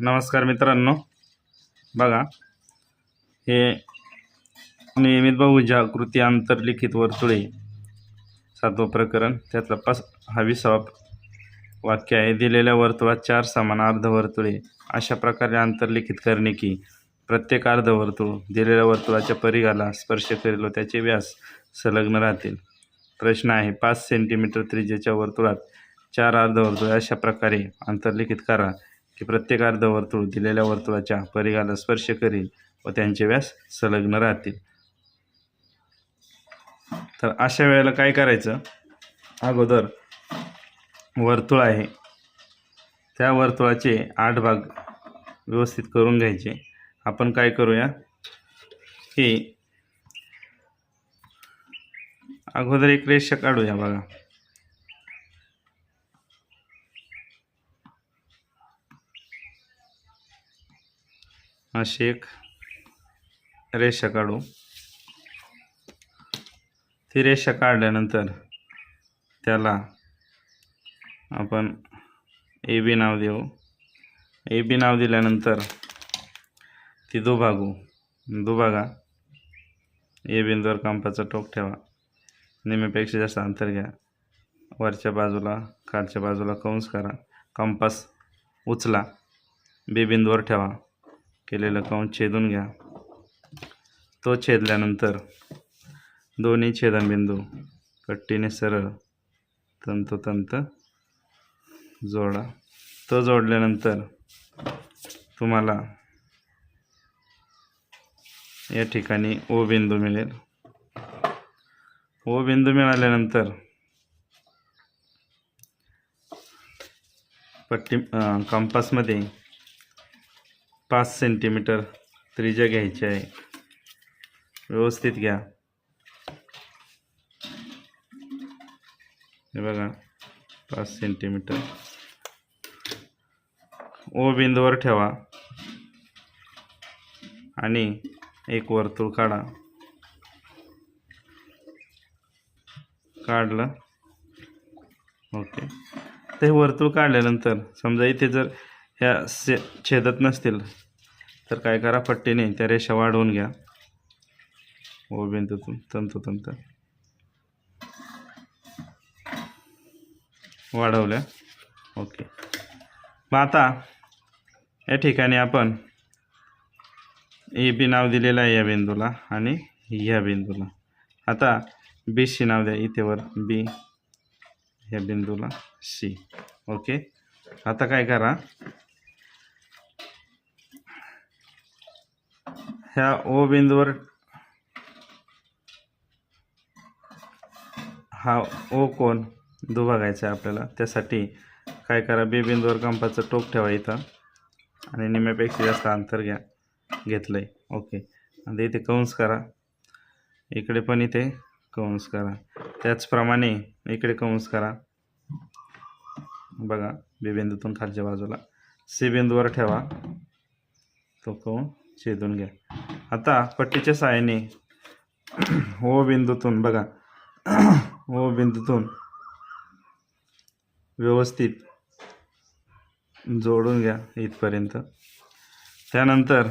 नमस्कार मित्रांनो. बघा हे नियमित बहुजा कृती आंतरलिखित वर्तुळे सातवं प्रकरण त्यातला पाच हा विसावा वाक्य आहे. दिलेल्या वर्तुळात चार समान अर्धवर्तुळे. अशा प्रकारे आंतरलिखित करणे की प्रत्येक अर्धवर्तुळ दिलेल्या वर्तुळाच्या परिघाला स्पर्श करेल व त्याचे व्यास संलग्न राहतील. प्रश्न आहे पाच सेंटीमीटर त्रिजेच्या वर्तुळात चार अर्धवर्तुळे अशा प्रकारे आंतरलिखित करा. की प्रत्येक अर्धवर्तुळ दिलेल्या वर्तुळाच्या परिघाला स्पर्श करील व त्यांचे व्यास संलग्न राहतील. तर अशा वेळेला काय करायचं? अगोदर वर्तुळ आहे. त्या वर्तुळाचे आठ भाग व्यवस्थित करून घ्यायचे. आपण काय करूया? की अगोदर एक रेषा काढूया बघा. अशी एक रेषा काढू. ती रेषा काढल्यानंतर त्याला आपण ए बी नाव देऊ. ए बी नाव दिल्यानंतर ती दुभागू. दुभागा. ए बिंदूवर कंपाचं टोक ठेवा. निम्यापेक्षा जास्त अंतर घ्या. वरच्या बाजूला खालच्या बाजूला कंस करा. कंपास उचला. बी बिंदूवर ठेवा. केलेलं कंस छेदून घ्या. तो छेदल्यानंतर दोन्ही छेदनबिंदू कट्टीने सरळ तंतोतंत जोडा. तो जोडल्यानंतर तुम्हाला या ठिकाणी ओ बिंदू मिळेल. ओ बिंदू मिळाल्यानंतर पट्टी कंपासमध्ये पाच सेंटीमीटर त्रिज्या घ्यायची आहे. व्यवस्थित घ्या. हे बघा पाच सेंटीमीटर ओ बिंदूवर ठेवा. आणि एक वर्तुळ काढा. काढलं. ओके. ते वर्तुळ काढल्यानंतर समजा इथे जर ह्या से छेदत नसतील. तर काय करा पट्टीने त्या रेषा वाढवून घ्या. हो, ओ बिंदूतून तंतोतंत वाढवल्या. ओके. मग आता या ठिकाणी आपण ए बी नाव दिलेलं आहे या बिंदूला आणि ह्या बिंदूला. आता बी सी नाव द्या इथे वर बी ह्या बिंदूला सी. ओके? आता काय करा? ह्या ओ बिंदूवर हा ओ कोण दुभागायचा आहे आपल्याला. त्यासाठी काय करा बी बिंदूवर कंपाचं टोक ठेवा इथं. आणि निम्यापेक्षा जास्त अंतर घ्या. घेतलं आहे ओके. आणि इथे कंस करा. इकडे पण इथे कंस करा. त्याचप्रमाणे इकडे कंस करा. बघा बी बिंदूतून खालच्या बाजूला. सी बिंदूवर ठेवा. तो कंस छेदून घ्या. आता पट्टीच्या सहाय्याने ओ हो बिंदूतून बघा. ओ बिंदूतून व्यवस्थित जोडून घ्या इथपर्यंत. त्यानंतर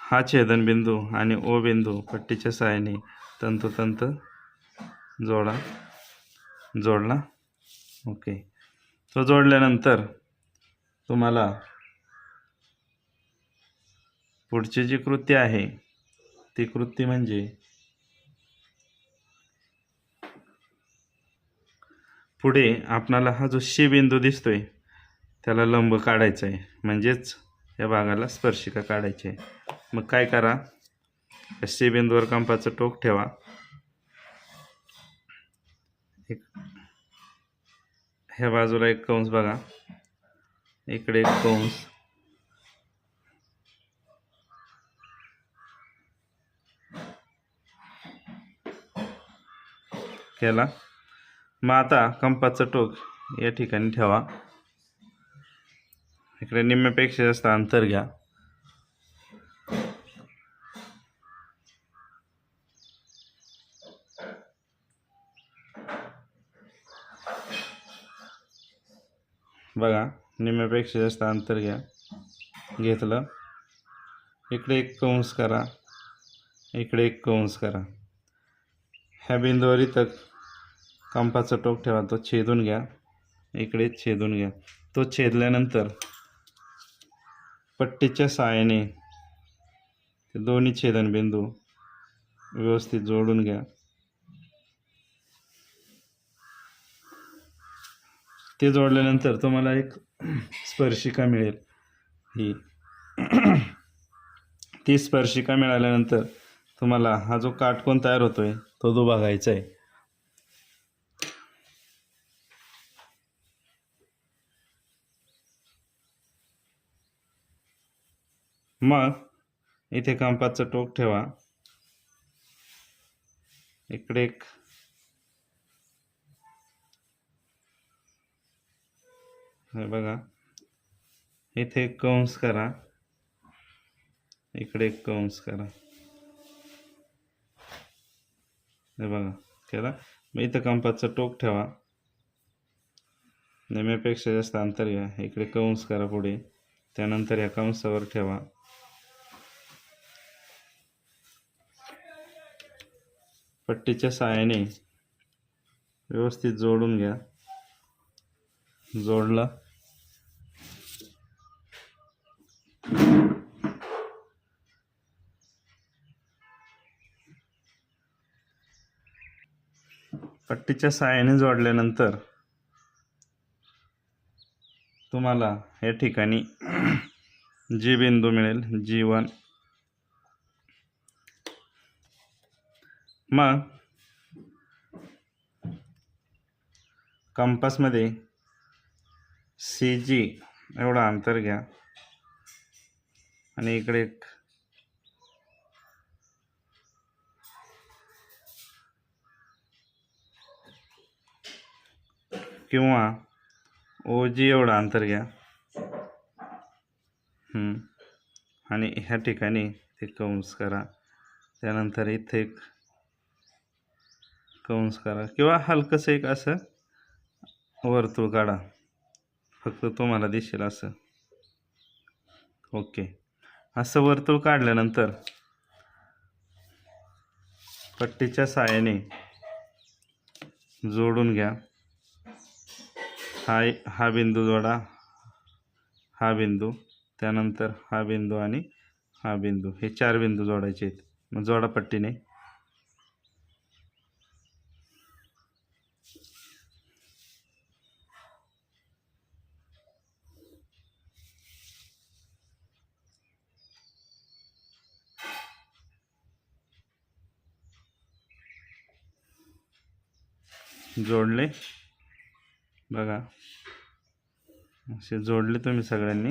हा छेदनबिंदू आणि ओ बिंदू पट्टीच्या सहाय्याने तंतोतंत जोडा. जोडला. ओके. तो जोडल्यानंतर तुम्हाला पुढची जी कृती आहे ती कृती म्हणजे पुढे आपणाला हा जो शी बिंदू दिसतोय त्याला लंब काढायचा आहे म्हणजेच या भागाला स्पर्शिका काढायची आहे मग काय करा? या बिंदूवर कंपाचं टोक ठेवा. एक ह्या बाजूला एक कंस बघा. इकडे एक कंस. केला. मग आता कंपाचं टोक या ठिकाणी ठेवा. इकडे निम्म्यापेक्षा जास्त अंतर घ्या. बघा निम्म्यापेक्षा जास्त अंतर घ्या. घेतलं. इकडे एक कंस करा. इकडे एक कंस करा. ह्या बिंदूवर इथं कंपाचं टोक ठेवा तो छेदून घ्या. इकडे छेदून घ्या. तो छेदल्यानंतर पट्टीच्या सहाय्याने ते दोन्ही छेदनबिंदू व्यवस्थित जोडून घ्या. ते जोडल्यानंतर तुम्हाला एक स्पर्शिका मिळेल. ही. ती स्पर्शिका मिळाल्यानंतर तुम्हाला हा जो काटकोन तयार होतो आहे तो जो बघायचा आहे. मग इथे कंपाचं टोक ठेवा. इकडे एक. हे बघा. इथे एक कंस करा. इकडे एक कंस करा. हे बघा केला? मग इथं कंपाचं टोक ठेवा. नेहमीपेक्षा जास्त अंतर घ्या. इकडे कंस करा पुढे. त्यानंतर ह्या कंसावर ठेवा. पट्टीच्या साहाय्याने व्यवस्थित जोडून घ्या. जोडला. पट्टीच्या साहाय्याने जोडल्यानंतर तुम्हाला या ठिकाणी जी बिंदू मिळेल जी वन मग? कंपासमध्ये सी जी एवढा अंतर घ्या. आणि इकडे एक किंवा ओ जी एवढं अंतर घ्या. आणि ह्या ठिकाणी ते कंस करा. त्यानंतर इथे एक कंस करा. किंवा हलकंसं एक असं वर्तुळ काढा. फक्त तुम्हाला दिसेल असं. ओके. असं वर्तुळ काढल्यानंतर पट्टीच्या साहाय्याने जोडून घ्या. हा हा बिंदू जोडा. हा बिंदू. त्यानंतर हा बिंदू आणि हा बिंदू. हे चार बिंदू जोडायचे आहेत. मग जोडा पट्टीने. जोडले. बघा. असे जोडले तुम्ही सगळ्यांनी.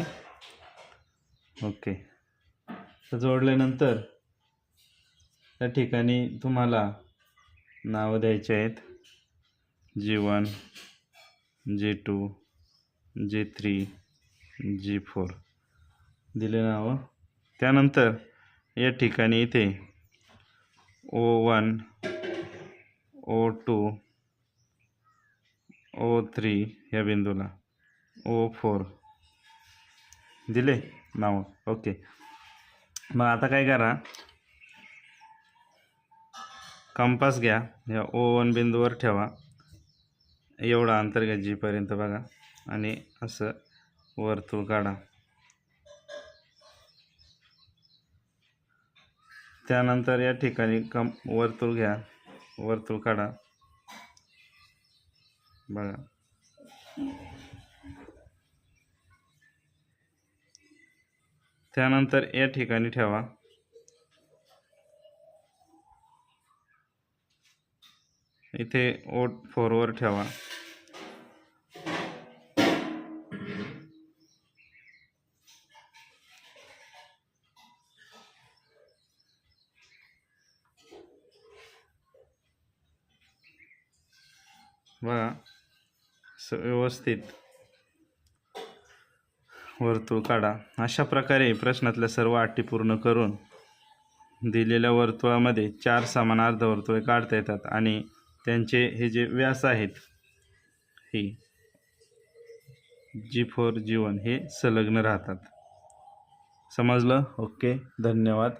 ओके. तर जोडल्यानंतर त्या ठिकाणी तुम्हाला नावं द्यायचे आहेत. G one G two G three G four. दिले नावं. त्यानंतर या ठिकाणी इथे O one O two O three ह्या बिंदूला. O four. दिले? नाव. ओके. मग आता काय करा? कंपास घ्या. या ओ वन बिंदूवर ठेवा. एवढा अंतर घ्या जीपर्यंत बघा. आणि असं वर्तुळ काढा. त्यानंतर या ठिकाणी कम वर्तुळ घ्या. वर्तुळ काढा. बघा त्यानंतर या ठिकाणी ठेवा. इथे ओट फोरवर ठेवा. बघा. व्यवस्थित वर्तुळ काढा. अशा प्रकारे प्रश्नातल्या सर्व अटी पूर्ण करून दिलेल्या वर्तुळामध्ये चार समान अर्धवर्तुळे काढता येतात आणि त्यांचे हे जे व्यास आहेत हे जी फोर जीवन हे संलग्न राहतात. समजलं? ओके. धन्यवाद.